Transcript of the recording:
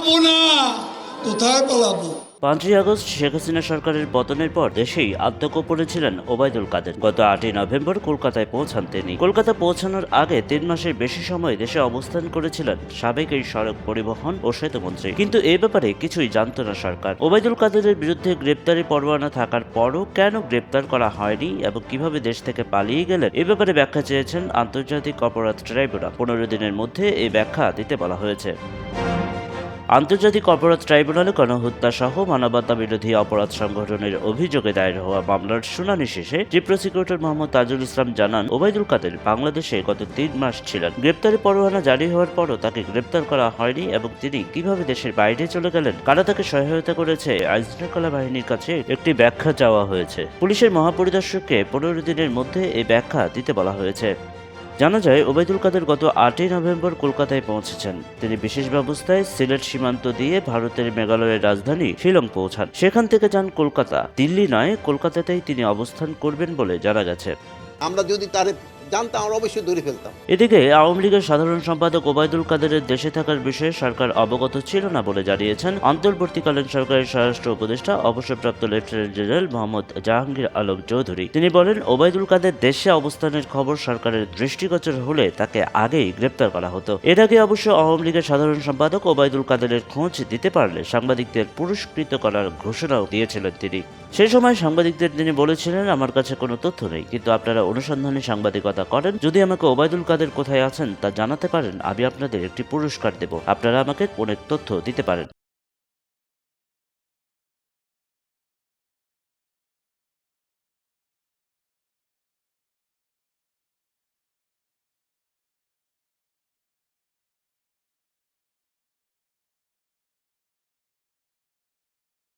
পালাবো না। কোথায় পালাবো? পাঁচই আগস্ট শেখ হাসিনা সরকারের পতনের পর দেশেই আত্মগোপনে ছিলেন ওবায়দুল কাদের। গত আটই নভেম্বর কলকাতায় পৌঁছান তিনি। কলকাতা পৌঁছানোর আগে তিন মাসের বেশি সময় দেশে অবস্থান করেছিলেন সাবেক এই সড়ক পরিবহন ও সেতুমন্ত্রী। কিন্তু এ ব্যাপারে কিছুই জানত না সরকার। ওবায়দুল কাদেরের বিরুদ্ধে গ্রেপ্তারি পরোয়ানা থাকার পরও কেন গ্রেপ্তার করা হয়নি এবং কীভাবে দেশ থেকে পালিয়ে গেলেন, এ ব্যাপারে ব্যাখ্যা চেয়েছেন আন্তর্জাতিক অপরাধ ট্রাইব্যুনাল। পনেরো দিনের মধ্যে এই ব্যাখ্যা দিতে বলা হয়েছে। আন্তর্জাতিক অপরাধ ট্রাইব্যুনালে গণহত্যা সহ মানবতা বিরোধী অপরাধ সংগঠনের অভিযোগে দায়ের হওয়া মামলার শুনানি শেষে চিফ প্রসিকিউটর মোহাম্মদ তাজুল ইসলাম জানান, ওবায়দুল কাদের বাংলাদেশে গত তিন মাস ছিলেন। গ্রেপ্তারি পরোয়ানা জারি হওয়ার পরও তাকে গ্রেপ্তার করা হয়নি এবং তিনি কীভাবে দেশের বাইরে চলে গেলেন, কারা তাকে সহায়তা করেছে, আইনশৃঙ্খলা বাহিনীর কাছে একটি ব্যাখ্যা চাওয়া হয়েছে। পুলিশের মহাপরিদর্শককে পনেরো দিনের মধ্যে এই ব্যাখ্যা দিতে বলা হয়েছে। জানা যায়, ওবায়দুল কাদের গত আটই নভেম্বর কলকাতায় পৌঁছেছেন। তিনি বিশেষ ব্যবস্থায় সিলেট সীমান্ত দিয়ে ভারতের মেঘালয়ের রাজধানী শিলং পৌঁছান। সেখান থেকে যান কলকাতা। দিল্লি নয়, কলকাতাতেই তিনি অবস্থান করবেন বলে জানা গেছে। আমরা যদি তারে জানতাম আমরা অবশ্যই ধরে ফেলতাম। এদিকে আওয়ামী লীগের সাধারণ সম্পাদক ওবায়দুল কাদেরের দেশে থাকার বিষয়ে সরকার অবগত ছিল না বলে জানিয়েছেন। অন্তর্বর্তীকালীন সরকারের স্বরাষ্ট্র উপদেষ্টা, অবসরপ্রাপ্ত লেফটেন্যান্ট জেনারেল মোহাম্মদ জাহাঙ্গীর আলম চৌধুরী। তিনি বলেন, ওবায়দুল কাদের দেশে অবস্থানের খবর সরকারের দৃষ্টিগোচর হলে তাকে আগেই গ্রেপ্তার করা হতো। এর আগে অবশ্য আওয়ামী লীগের সাধারণ সম্পাদক ওবায়দুল কাদেরের খোঁজ দিতে পারলে সাংবাদিকদের পুরস্কৃত করার ঘোষণাও দিয়েছিলেন তিনি। সেই সময় সাংবাদিকদের তিনি বলেছিলেন, আমার কাছে কোনো তথ্য নেই, কিন্তু আপনারা অনুসন্ধানী সাংবাদিকতা করেন। যদি আমাকে ওবায়দুল কাদের কোথায় আছেন তা জানাতে পারেন। আমি আপনাদের একটি পুরস্কার দেব। আপনারা আমাকে অনেক তথ্য দিতে পারেন।